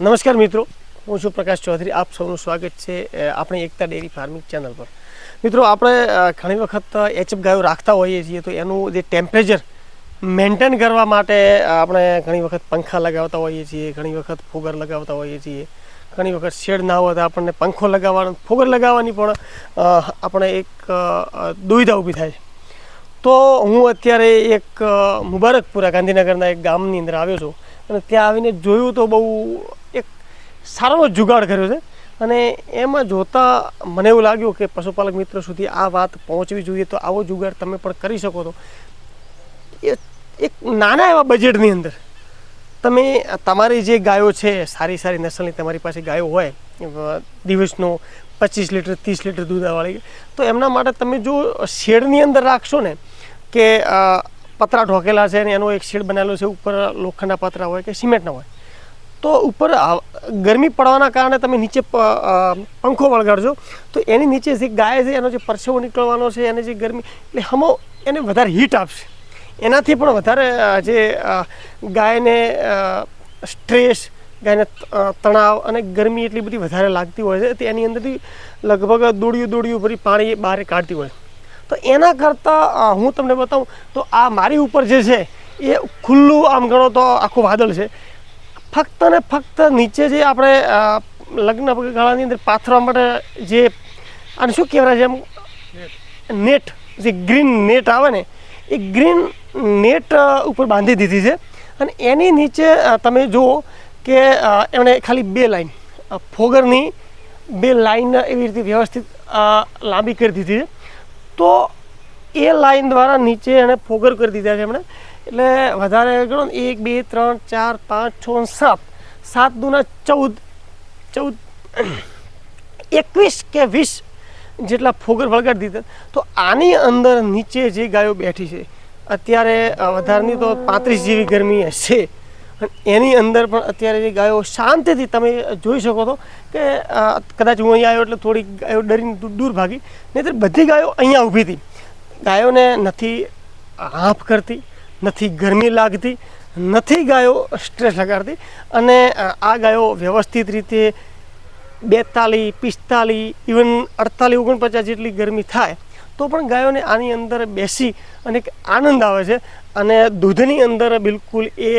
નમસ્કાર મિત્રો, હું છું પ્રકાશ ચૌધરી. આપ સૌનું સ્વાગત છે આપણી એકતા ડેરી ફાર્મિંગ ચેનલ પર. મિત્રો, આપણે ઘણી વખત એચએફ ગાયો રાખતા હોઈએ છીએ તો એનું જે ટેમ્પરેચર મેન્ટેન કરવા માટે આપણે ઘણી વખત પંખા લગાવતા હોઈએ છીએ, ઘણી વખત ફુગર લગાવતા હોઈએ છીએ, ઘણી વખત શેડ ના હોય તો આપણને પંખો લગાવવાનો, ફુગર લગાવવાની પણ આપણે એક દુવિધા ઊભી થાય તો હું અત્યારે એક મુબારકપુરા ગાંધીનગરના એક ગામની અંદર આવ્યો છું અને ત્યાં આવીને જોયું તો બહુ સારો જુગાડ કર્યો છે. અને એમાં જોતાં મને એવું લાગ્યું કે પશુપાલક મિત્રો સુધી આ વાત પહોંચવી જોઈએ તો આવો જુગાડ તમે પણ કરી શકો તો એ એક નાના એવા બજેટની અંદર તમે તમારી જે ગાયો છે, સારી સારી નસલની તમારી પાસે ગાયો હોય દિવસનો પચીસ લીટર, ત્રીસ લીટર દૂધવાળી, તો એમના માટે તમે જો શેડની અંદર રાખશો ને કે પતરા ઢોકેલા છે ને એનો એક શેડ બનાવેલો છે, ઉપર લોખંડના પતરા હોય કે સિમેન્ટના હોય તો ઉપર ગરમી પડવાના કારણે તમે નીચે પંખો વળગાડજો. તો એની નીચે જે ગાય છે, એનો જે પરસેવો નીકળવાનો છે, એને જે ગરમી, એટલે હમો એને વધારે હીટ આપશે. એનાથી પણ વધારે જે ગાયને સ્ટ્રેસ ગાયને તણાવ અને ગરમી એટલી બધી વધારે લાગતી હોય છે, તે એની અંદરથી લગભગ દોડિયું દોડિયું ભરી પાણી બહાર કાઢતી હોય તો એના કરતાં હું તમને બતાવું, તો આ મારી ઉપર જે છે, એ ખુલ્લું આમ ગણો તો આખું વાદળ છે. ફક્ત ને ફક્ત નીચે જે આપણે લગ્ન ગાળાની અંદર પાથરવા માટે જે અને શું કહેવાય છે એમ નેટ. જે ગ્રીન નેટ આવે ને, એ ગ્રીન નેટ ઉપર બાંધી દીધી છે. અને એની નીચે તમે જુઓ કે એમણે ખાલી બે લાઈન ફોગરની બે લાઈન એવી રીતે વ્યવસ્થિત લાંબી કરી દીધી છે. તો એ લાઈન દ્વારા નીચે એણે ફોગર કરી દીધા છે એમણે. એટલે વધારે ગણો ને એક, બે, ત્રણ, ચાર, પાંચ, છ સાત. સાત દુના ચૌદ ચૌદ, એકવીસ કે વીસ જેટલા ફોગર વળગાડી દીધા. તો આની અંદર નીચે જે ગાયો બેઠી છે, અત્યારે વધારની તો પાંત્રીસ જેવી ગરમી હશે. એની અંદર પણ અત્યારે જે ગાયો શાંતિથી તમે જોઈ શકો છો કે કદાચ હું અહીંયા આવ્યો એટલે થોડી ગાયો ડરીને દૂર- દૂર ભાગી. નહીં બધી ગાયો અહીંયા ઊભી હતી. ગાયોને નથી હાંફ કરતી. નથી ગરમી લાગતી, નથી ગાયો સ્ટ્રેસ લગાડતી અને આ ગાયો વ્યવસ્થિત રીતે બેતાલીસ, પિસ્તાલીસ ઇવન અડતાલીસ, ઓગણપચાસ જેટલી ગરમી થાય, તો પણ ગાયોને આની અંદર બેસી અને એક આનંદ આવે છે અને દૂધની અંદર બિલકુલ એ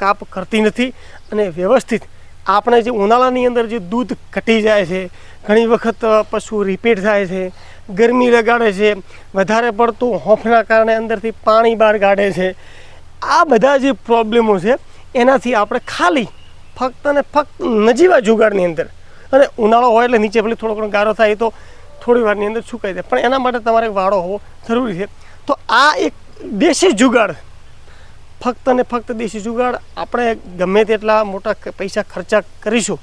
કાપ કરતી નથી અને વ્યવસ્થિત આપણે જે ઉનાળાની અંદર જે દૂધ ઘટી જાય છે, ઘણી વખત પશુ રિપીટ થાય છે, ગરમી લગાડે છે, વધારે પડતું હોંફના કારણે અંદરથી પાણી બહાર કાઢે છે. આ બધા જે પ્રોબ્લેમો છે, એનાથી આપણે ખાલી ફક્ત ને ફક્ત નજીવા જુગાડની અંદર. અને ઉનાળો હોય એટલે નીચે ભલે થોડો ઘણો ગારો થાય તો થોડી વારની અંદર સુકાઈ જાય. પણ એના માટે તમારે વાળો હોવો જરૂરી છે. તો આ એક દેશી જુગાડ ફક્ત ને ફક્ત દેશી જુગાડ આપણે ગમે તેટલા મોટા પૈસા ખર્ચા કરીશું,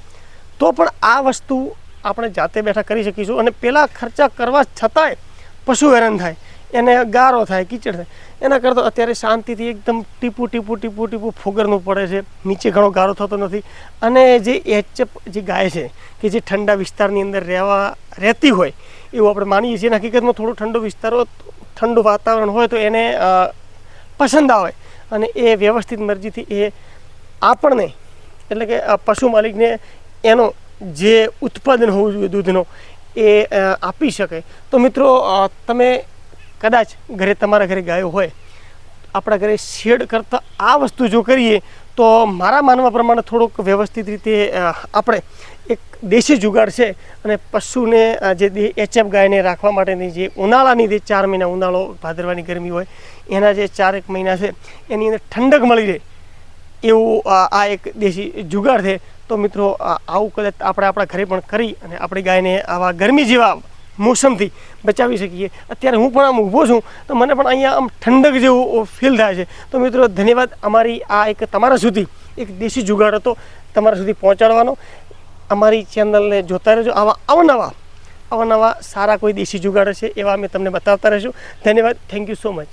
તો પણ આ વસ્તુ આપણે જાતે બેઠા કરી શકીશું. અને પેલા ખર્ચા કરવા છતાંય પશુ હેરાન થાય, એને ગારો થાય, કીચડ થાય. એના કરતાં અત્યારે શાંતિથી એકદમ ટીપું ટીપું ટીપું ટીપું ફોગરનું પડે છે. નીચે ઘણો ગારો થતો નથી. અને જે એચપ જે ગાય છે, કે જે ઠંડા વિસ્તારની અંદર રહેવા, રહેતી હોય, એવું આપણે માનીએ છીએ. હકીકતમાં થોડો ઠંડો વિસ્તાર ઠંડુ વાતાવરણ હોય તો એને પસંદ આવે. અને એ વ્યવસ્થિત મરજીથી એ આપણને, એટલે કે પશુ માલિકને એનો જે ઉત્પાદન હોવું જોઈએ દૂધનો, એ આપી શકે. તો મિત્રો તમે કદાચ ઘરે તમારા ઘરે ગાયો હોય, આપણા ઘરે શેડ કરતાં આ વસ્તુ જો કરીએ તો મારા માનવા પ્રમાણે થોડુંક વ્યવસ્થિત રીતે આપણે એક દેશી જુગાડ છે અને પશુને જે એચએફ ગાયને રાખવા માટેની જે ઉનાળાની જે ચાર મહિના ઉનાળો ભાદરવાની ગરમી હોય, એના જે ચારેક મહિના છે, એની અંદર ઠંડક મળી રહે એવું આ એક દેશી જુગાડ છે. તો મિત્રો આવું કદાચ આપણે આપણા ઘરે પણ કરી અને આપણી ગાયને આવા ગરમી જેવા મોસમથી બચાવી શકીએ. અત્યારે હું પણ આમ ઊભો છું, તો મને પણ અહીંયા આમ ઠંડક જેવું ફીલ થાય છે. તો મિત્રો, ધન્યવાદ. અમારી આ એક તમારા સુધી એક દેશી જુગાડ હતો. તમારા સુધી પહોંચાડવાનો. અમારી ચેનલને જોતા રહેજો. આવા અવનવા અવનવા સારા કોઈ દેશી જુગાડ છે એવા અમે તમને બતાવતા રહીશું. ધન્યવાદ. Thank you so much